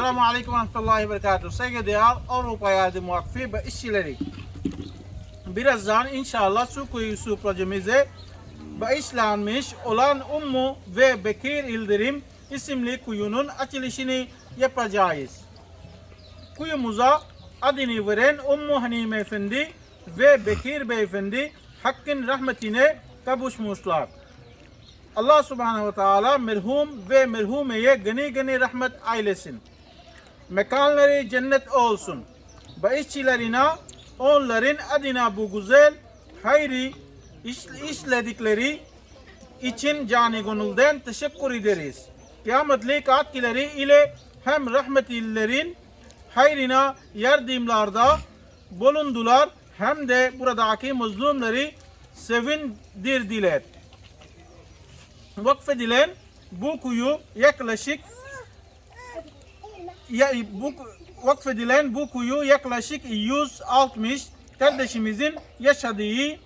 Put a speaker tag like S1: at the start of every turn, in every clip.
S1: Aleyküm ve Rahmetullahi Berekatuhu. Saygıdeğer Avrupa Yardım Vakfı ve işçileri. Birazdan inşallah su kuyusu projemize bağışlanmış olan Ummu ve Bekir İldirim isimli kuyunun açılışını yapacağız. Kuyumuza adını veren Ummu Hanime Efendi ve Bekir Beyefendi Hakk'ın rahmetine kavuşmuşlar. Allah subhanehu ve teala merhum ve merhumeye gani gani rahmet eylesin. Mekanları cennet olsun. Bağışçılarına onların adına bu güzel hayri iş- işledikleri için cani gönülden teşekkür ederiz. Kıyametli katkileri ile hem rahmetlilerin hayrına yardımlarda bulundular hem de buradaki mazlumları sevindirdiler. Vakfedilen bu kuyu yaklaşık ya, bu vakfedilen bu kuyu yaklaşık 160 kardeşimizin yaşadığı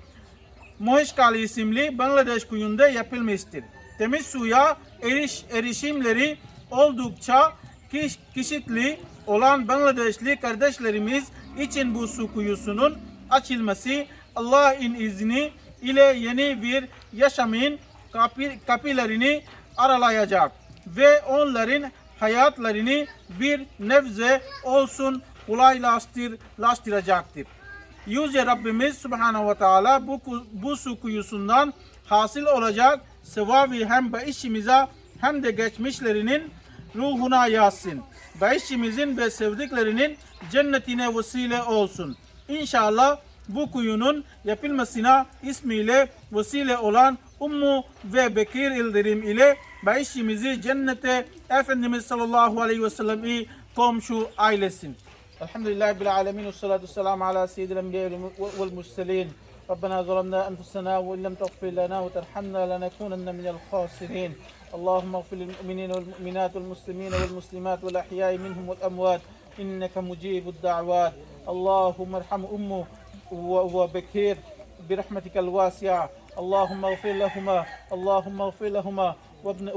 S1: Mohişkali isimli Bangladeş kuyunda yapılmıştır. Temiz suya eriş, erişimleri oldukça kiş, kişitli olan Bangladeşli kardeşlerimiz için bu su kuyusunun açılması Allah'ın izni ile yeni bir yaşamın kapı, kapılarını aralayacak ve onların hayatlarını bir nebze olsun kolaylaştıracaktır. Yüce Rabbimiz Subhanahu ve Teala bu, bu su kuyusundan hasıl olacak sevabı hem işimize hem de geçmişlerinin ruhuna yazsın. Bağışçımızın ve sevdiklerinin cennetine vesile olsun. İnşallah bu kuyunun yapılmasına ismiyle vesile olan Ummu ve Bekir İldirim ile bağışçımızı cennete Efendimiz sallallahu aleyhi ve sellem'i komşu ailesin. Elhamdülillahi Rabbil alemin ve salatu vesselamu ala seyyidil enbiya vel murselin. ربنا ظلمنا أنفسنا وإن لم تغفر لنا وترحمنا لنكونن من الخاسرين اللهم اغفر للمؤمنين والمؤمنات والمسلمين والمسلمات والأحياء منهم والأموات إنك مجيب الدعوات اللهم ارحم أمه وبكير برحمتك الواسعة. اللهم اغفر لهما اللهم اغفر لهما وابن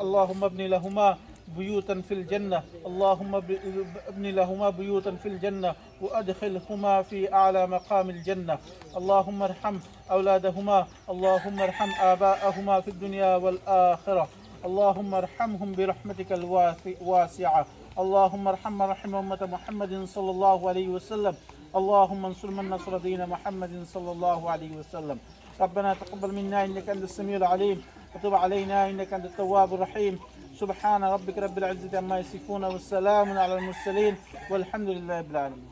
S1: اللهم ابن لهما بيوتا في الجنة. اللهم ابن لهما بيوتا في الجنة وأدخلهما في أعلى مقام الجنة. اللهم ارحم أولادهما اللهم ارحم آباءهما في الدنيا والآخرة. اللهم ارحمهم برحمتك الواسعة اللهم ارحم رحم أمة محمد صلى الله عليه وسلم. اللهم انصر من نصر دين محمد صلى الله عليه وسلم. ربنا تقبل منا إنك أنت السميع العليم. وتب علينا إنك أنت التواب الرحيم. سبحان ربك رب العزة عما يصفون والسلام على المرسلين والحمد لله رب العالمين.